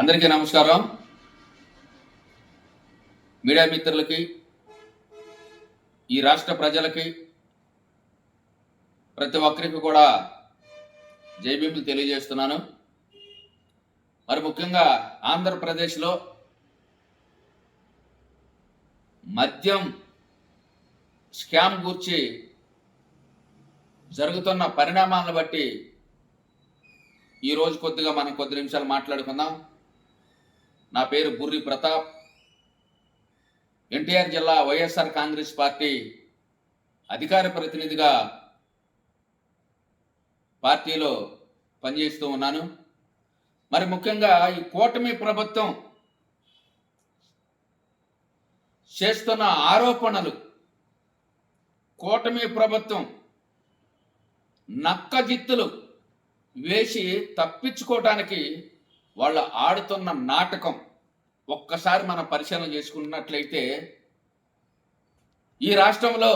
అందరికీ నమస్కారం. మీడియా మిత్రులకి ఈ రాష్ట్ర ప్రజలకి ప్రతి ఒక్కరికి కూడా జైబీములు తెలియజేస్తున్నాను. మరి ముఖ్యంగా ఆంధ్రప్రదేశ్లో మద్యం స్కామ్ గూర్చి జరుగుతున్న పరిణామాలను బట్టి ఈరోజు కొద్దిగా మనం కొద్ది నిమిషాలు మాట్లాడుకుందాం. నా పేరు బుర్రి ప్రతాప్. ఎన్టీఆర్ జిల్లా వైఎస్ఆర్ కాంగ్రెస్ పార్టీ అధికార ప్రతినిధిగా పార్టీలో పనిచేస్తూ ఉన్నాను. మరి ముఖ్యంగా ఈ కూటమి ప్రభుత్వం చేస్తున్న ఆరోపణలు కూటమి ప్రభుత్వం నక్కజిత్తులు వేసి తప్పించుకోవటానికి వాళ్ళు ఆడుతున్న నాటకం ఒక్కసారి మనం పరిశీలన చేసుకున్నట్లయితే ఈ రాష్ట్రంలో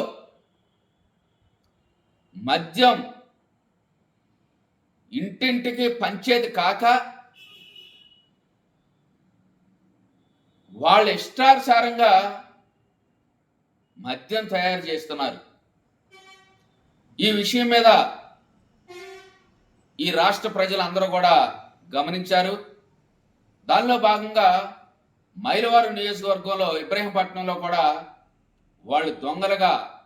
మద్యం ఇంటింటికి పంచేది కాక వాళ్ళ ఇష్టానుసారంగా మద్యం తయారు చేస్తున్నారు. ఈ విషయం మీద ఈ రాష్ట్ర ప్రజలందరూ కూడా గమనించారు. దానిలో భాగంగా మైలవారు నియోజకవర్గంలో ఇబ్రహీంపట్నంలో కూడా వాళ్ళు దొంగలుగా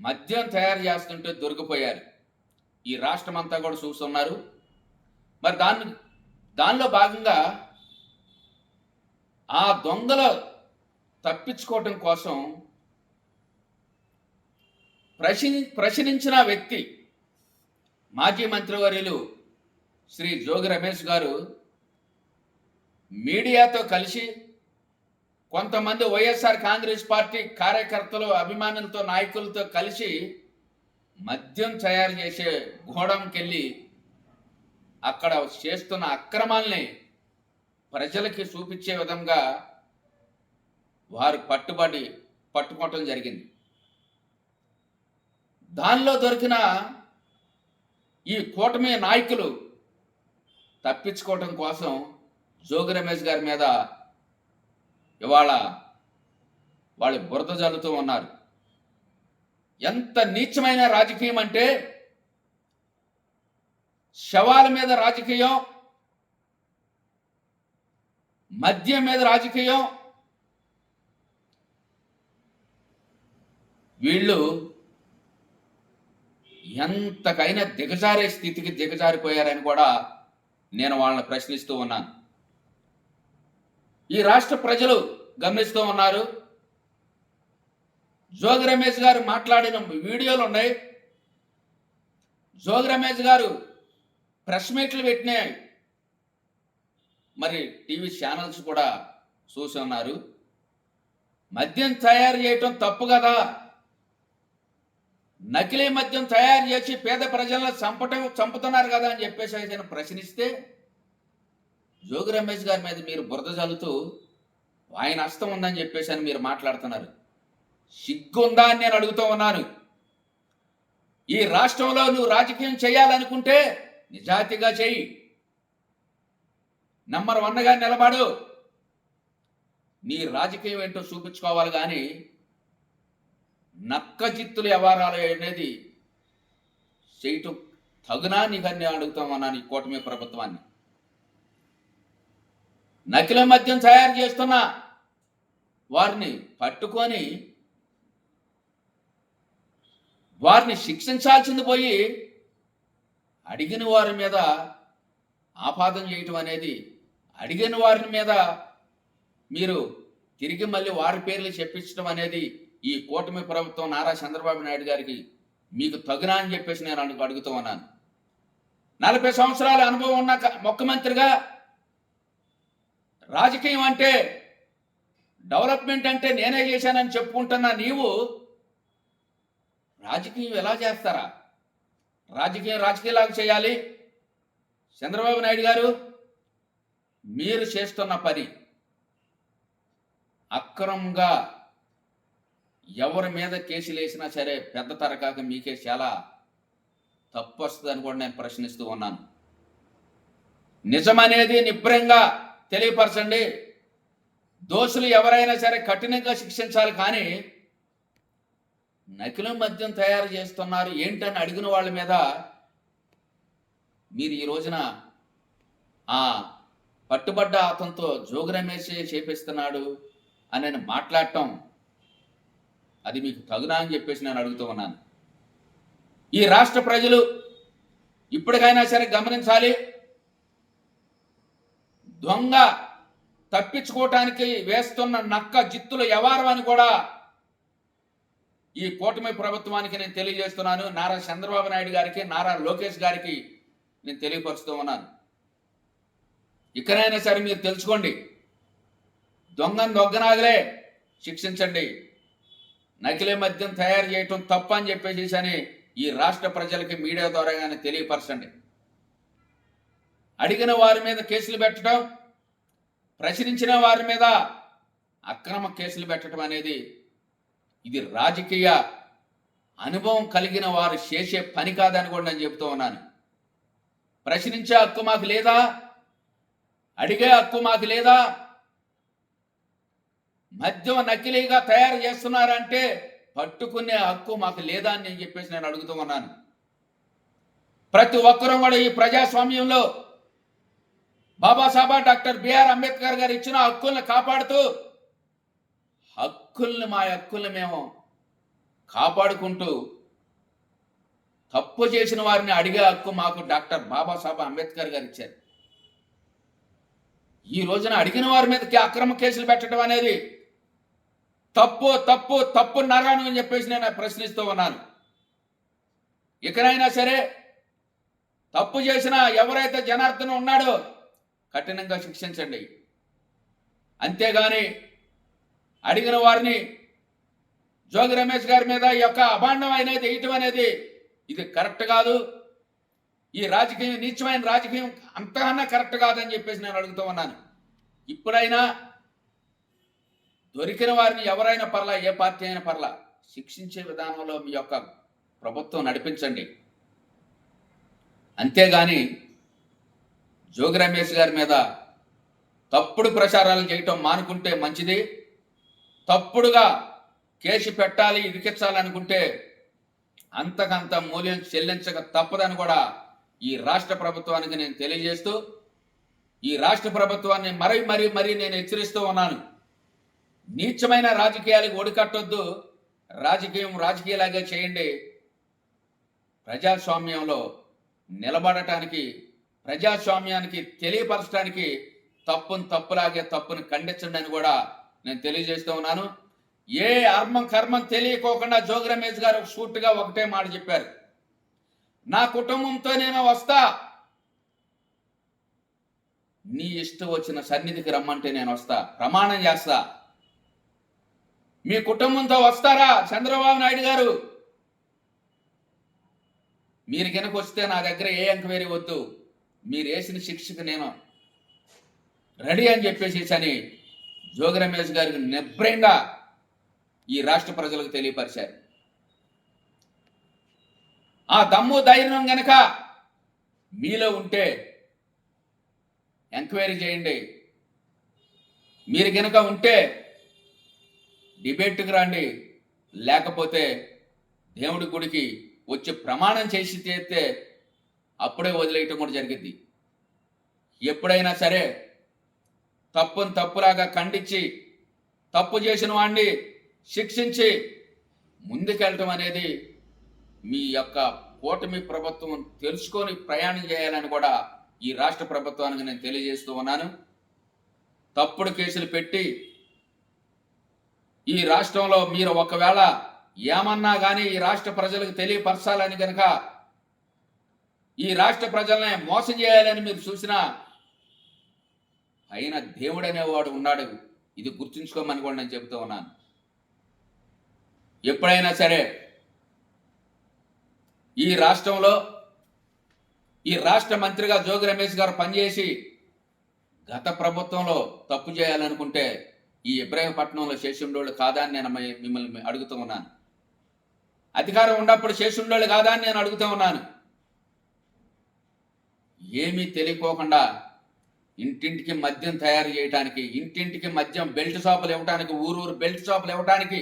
మద్యం తయారు చేస్తుంటే దొరికిపోయారు. ఈ రాష్ట్రం అంతా కూడా చూస్తున్నారు. మరి దాన్ని దానిలో భాగంగా ఆ దొంగలు తప్పించుకోవటం కోసం ప్రశ్ని ప్రశ్నించిన వ్యక్తి మాజీ మంత్రివర్యులు శ్రీ జోగి రమేష్ గారు మీడియాతో కలిసి కొంతమంది వైఎస్ఆర్ కాంగ్రెస్ పార్టీ కార్యకర్తలు అభిమానులతో నాయకులతో కలిసి మద్యం తయారు చేసే గోడంకెళ్ళి అక్కడ చేస్తున్న అక్రమాల్ని ప్రజలకి చూపించే విధంగా వారు పట్టుబడి పట్టుకోవటం జరిగింది. దానిలో దొరికిన ఈ కూటమి నాయకులు తప్పించుకోవటం కోసం జోగి రమేష్ గారి మీద ఇవాళ వాళ్ళు బురద జల్లుతూ ఉన్నారు. ఎంత నీచమైన రాజకీయం అంటే శవాల మీద రాజకీయం మద్యం మీద రాజకీయం. వీళ్ళు ఎంతకైనా దిగజారే స్థితికి దిగజారిపోయారని కూడా నేను వాళ్ళని ప్రశ్నిస్తూ ఉన్నాను. ఈ రాష్ట్ర ప్రజలు గమనిస్తూ ఉన్నారు. జోగి రమేష్ గారు మాట్లాడిన వీడియోలు ఉన్నాయి. జోగి రమేష్ గారు ప్రెస్ మీట్లు పెట్టినాయి. మరి టీవీ ఛానల్స్ కూడా చూసి ఉన్నారు. మద్యం తయారు చేయటం తప్పు కదా? నకిలీ మద్యం తయారు చేసి పేద ప్రజలను చంపటం చంపుతున్నారు కదా అని చెప్పేసి ఆయన ప్రశ్నిస్తే జోగి రమేష్ గారి మీద మీరు బురద చల్లుతూ ఆయన హస్తం ఉందని చెప్పేసి అని మీరు మాట్లాడుతున్నారు. సిగ్గుందా అని నేను అడుగుతూ ఉన్నాను. ఈ రాష్ట్రంలో నువ్వు రాజకీయం చేయాలనుకుంటే నిజాతిగా చెయ్యి నెంబర్ వన్గా నిలబడు. నీ రాజకీయం ఏంటో చూపించుకోవాలి కానీ నక్కజిత్తులు వ్యవహారాలు అనేది చేయటం తగునా నీకని అడుగుతామన్నాను ఈ కూటమి ప్రభుత్వాన్ని. నకిలీ మద్యం తయారు చేస్తున్న వారిని పట్టుకొని వారిని శిక్షించాల్సింది పోయి అడిగిన వారి మీద ఆపాదం చేయటం అనేది అడిగిన వారి మీద మీరు తిరిగి మళ్ళీ వారి పేర్లు చెప్పించడం అనేది ఈ కూటమి ప్రభుత్వం నారా చంద్రబాబు నాయుడు గారికి మీకు తగునా అని చెప్పేసి నేను అడుగు అడుగుతూ ఉన్నాను. నలభై సంవత్సరాల అనుభవం ఉన్న ముఖ్యమంత్రిగా రాజకీయం అంటే డెవలప్మెంట్ అంటే నేనే చేశానని చెప్పుకుంటున్నా నీవు రాజకీయం ఎలా చేస్తారా? రాజకీయం రాజకీయలాగా చేయాలి. చంద్రబాబు నాయుడు గారు మీరు చేస్తున్న పని అక్రమంగా ఎవరి మీద కేసులు వేసినా సరే పెద్ద తరకాక మీకే చాలా తప్పు వస్తుందని కూడా నేను ప్రశ్నిస్తూ ఉన్నాను. నిజమనేది నిబ్రంగా తెలియపరచండి. దోషులు ఎవరైనా సరే కఠినంగా శిక్షించాలి కానీ నకిలీ మద్యం తయారు చేస్తున్నారు ఏంటని అడిగిన వాళ్ళ మీద మీరు ఈ రోజున ఆ పట్టుబడ్డ అతనితో జోగు రమేష్ చేపిస్తున్నాడు అని నేను మాట్లాడటం అది మీకు తగునా అని చెప్పేసి నేను అడుగుతూ ఉన్నాను. ఈ రాష్ట్ర ప్రజలు ఇప్పటికైనా సరే గమనించాలి. దొంగ తప్పించుకోవటానికి వేస్తున్న నక్క జిత్తులు ఎవరు అని కూడా ఈ కూటమి ప్రభుత్వానికి నేను తెలియజేస్తున్నాను. నారా చంద్రబాబు నాయుడు గారికి నారా లోకేష్ గారికి నేను తెలియపరుస్తూ ఉన్నాను. ఇక్కడైనా సరే మీరు తెలుసుకోండి. దొంగను దొంగనాగలే శిక్షించండి. నకిలీ మద్యం తయారు చేయటం తప్పు అని చెప్పేసి అని ఈ రాష్ట్ర ప్రజలకి మీడియా ద్వారాగానే తెలియపరచండి. అడిగిన వారి మీద కేసులు పెట్టడం ప్రశ్నించిన వారి మీద అక్రమ కేసులు పెట్టడం అనేది ఇది రాజకీయ అనుభవం కలిగిన వారు చేసే పని కాదని కూడా నేను చెబుతూ ఉన్నాను. ప్రశ్నించే హక్కు మాకు లేదా? అడిగే హక్కు మాకు లేదా? మద్యం నకిలీగా తయారు చేస్తున్నారంటే పట్టుకునే హక్కు మాకు లేదా అని నేను చెప్పేసి నేను అడుగుతూ ఉన్నాను. ప్రతి ఒక్కరూ కూడా ఈ ప్రజాస్వామ్యంలో బాబాసాహెబ్ డాక్టర్ బిఆర్ అంబేద్కర్ గారు ఇచ్చిన హక్కుల్ని కాపాడుతూ హక్కుల్ని మా హక్కుల్ని మేము కాపాడుకుంటూ తప్పు చేసిన వారిని అడిగే హక్కు మాకు డాక్టర్ బాబాసాహెబ్ అంబేద్కర్ గారు ఇచ్చారు. ఈ రోజున అడిగిన వారి మీదకి అక్రమ కేసులు పెట్టడం అనేది తప్పు తప్పు తప్పు నరాను అని చెప్పేసి నేను ప్రశ్నిస్తూ ఉన్నాను. ఇకనైనా సరే తప్పు చేసిన ఎవరైతే జనార్దన్ ఉన్నాడో కఠినంగా శిక్షించండి. అంతేగాని అడిగిన వారిని జోగి రమేష్ గారి మీద ఈ యొక్క అభాండం అనేది వేయటం అనేది ఇది కరెక్ట్ కాదు. ఈ రాజకీయం నీచమైన రాజకీయం అంతకన్నా కరెక్ట్ కాదని చెప్పేసి నేను అడుగుతూ ఉన్నాను. ఇప్పుడైనా దొరికిన వారిని ఎవరైనా పర్లా ఏ పార్టీ అయినా పర్లా శిక్షించే విధానంలో మీ యొక్క ప్రభుత్వం నడిపించండి. అంతేగాని జోగి రమేష్ గారి మీద తప్పుడు ప్రచారాలు చేయటం మానుకుంటే మంచిది. తప్పుడుగా కేసు పెట్టాలి ఇరికించాలనుకుంటే అంతకంత మూల్యం చెల్లించక తప్పదని కూడా ఈ రాష్ట్ర ప్రభుత్వానికి నేను తెలియజేస్తూ ఈ రాష్ట్ర ప్రభుత్వాన్ని మరీ మరీ మరీ నేను హెచ్చరిస్తూ ఉన్నాను. నీచమైన రాజకీయాలకు ఒడికట్టొద్దు. రాజకీయం రాజకీయలాగా చేయండి. ప్రజాస్వామ్యంలో నిలబడటానికి ప్రజాస్వామ్యానికి తెలియపరచడానికి తప్పును తప్పులాగే తప్పును ఖండించండి అని కూడా నేను తెలియజేస్తూ ఉన్నాను. ఏ అర్మం కర్మం తెలియకోకుండా జోగి రమేష్ గారు షూట్గా ఒకటే మాట చెప్పారు. నా కుటుంబంతో నేను వస్తా. నీ ఇష్టం వచ్చిన సన్నిధికి రమ్మంటే నేను వస్తా. ప్రమాణం చేస్తా. మీ కుటుంబంతో వస్తారా చంద్రబాబు నాయుడు గారు? మీరు కనుక వస్తే నా దగ్గర ఏ ఎంక్వైరీ వద్దు. మీరు వేసిన శిక్షకు నేను రెడీ అని చెప్పేసి అని జోగి రమేష్ గారికి నిర్భయంగా ఈ రాష్ట్ర ప్రజలకు తెలియపరిచారు. ఆ దమ్ము ధైర్యం గనక మీలో ఉంటే ఎంక్వైరీ చేయండి. మీరు గనక ఉంటే డిబేట్కి రండి. లేకపోతే దేవుడి గుడికి వచ్చి ప్రమాణం చేసి చేస్తే అప్పుడే వదిలేయటం కూడా జరిగింది ఎప్పుడైనా సరే తప్పును తప్పులాగా ఖండించి తప్పు చేసిన వాడిని శిక్షించి ముందుకెళ్ళటం అనేది మీ యొక్క కూటమి ప్రభుత్వం తెలుసుకొని ప్రయాణం చేయాలని కూడా ఈ రాష్ట్ర ప్రభుత్వానికి నేను తెలియజేస్తూ ఉన్నాను. తప్పుడు కేసులు పెట్టి ఈ రాష్ట్రంలో మీరు ఒకవేళ ఏమన్నా కానీ ఈ రాష్ట్ర ప్రజలకు తెలియపరచాలని కనుక ఈ రాష్ట్ర ప్రజల్ని మోసం చేయాలని మీరు చూసినా అయిన దేవుడు అనేవాడు ఉన్నాడు. ఇది గుర్తుంచుకోమని కూడా నేను చెబుతూ ఉన్నాను. ఎప్పుడైనా సరే ఈ రాష్ట్రంలో ఈ రాష్ట్ర మంత్రిగా జోగి రమేష్ గారు పనిచేసి గత ప్రభుత్వంలో తప్పు చేయాలనుకుంటే ఈ ఇబ్రాహీంపట్నంలో చేసిండోళ్ళు కాదా అని నేను మిమ్మల్ని అడుగుతూ ఉన్నాను. అధికారం ఉన్నప్పుడు శేషుండోళ్ళు కాదా అని నేను అడుగుతూ ఉన్నాను. ఏమీ తెలియకోకుండా ఇంటింటికి మద్యం తయారు చేయడానికి ఇంటింటికి మద్యం బెల్ట్ షాపులు ఇవ్వడానికి ఊరూరు బెల్ట్ షాపులు ఇవ్వడానికి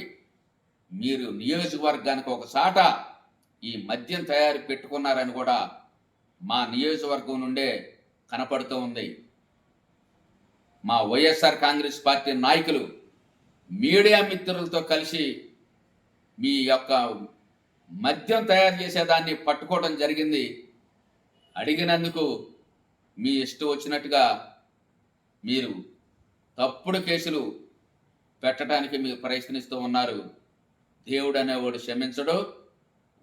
మీరు నియోజకవర్గానికి ఒక సాట ఈ మద్యం తయారు పెట్టుకున్నారని కూడా మా నియోజకవర్గం నుండే కనపడుతూ ఉంది. మా వైఎస్ఆర్ కాంగ్రెస్ పార్టీ నాయకులు మీడియా మిత్రులతో కలిసి మీ యొక్క మద్యం తయారు చేసేదాన్ని పట్టుకోవడం జరిగింది. అడిగినందుకు మీ ఇష్టం వచ్చినట్టుగా మీరు తప్పుడు కేసులు పెట్టడానికి మీరు ప్రయత్నిస్తూ ఉన్నారు. దేవుడు అనేవాడు క్షమించడు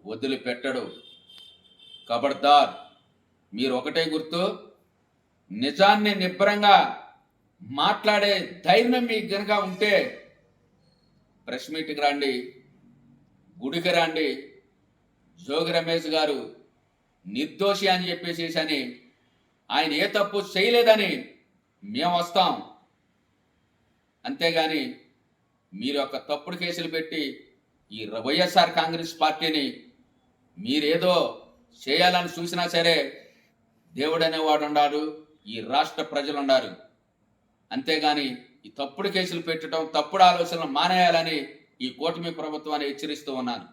వదిలిపెట్టడు. కబడ్దార్ మీరు ఒకటే గుర్తు నిజాన్ని నిబ్బరంగా మాట్లాడే ధైర్యం మీకు గనక ఉంటే ప్రెస్ మీట్కి రండి గుడికి రండి. జోగి రమేష్ గారు నిర్దోషి అని చెప్పేసేసని ఆయన ఏ తప్పు చేయలేదని మేము వస్తాం. అంతేగాని మీరు ఒక తప్పుడు కేసులు పెట్టి ఈ వైఎస్ఆర్ కాంగ్రెస్ పార్టీని మీరేదో చేయాలని చూసినా సరే దేవుడు అనేవాడు ఉన్నాడు ఈ రాష్ట్ర ప్రజలు ఉన్నారు అంతేగాని ఈ తప్పుడు కేసులు పెట్టడం తప్పుడు ఆలోచనలు మానేయాలని ఈ కూటమి ప్రభుత్వాన్ని హెచ్చరిస్తూ ఉన్నాను.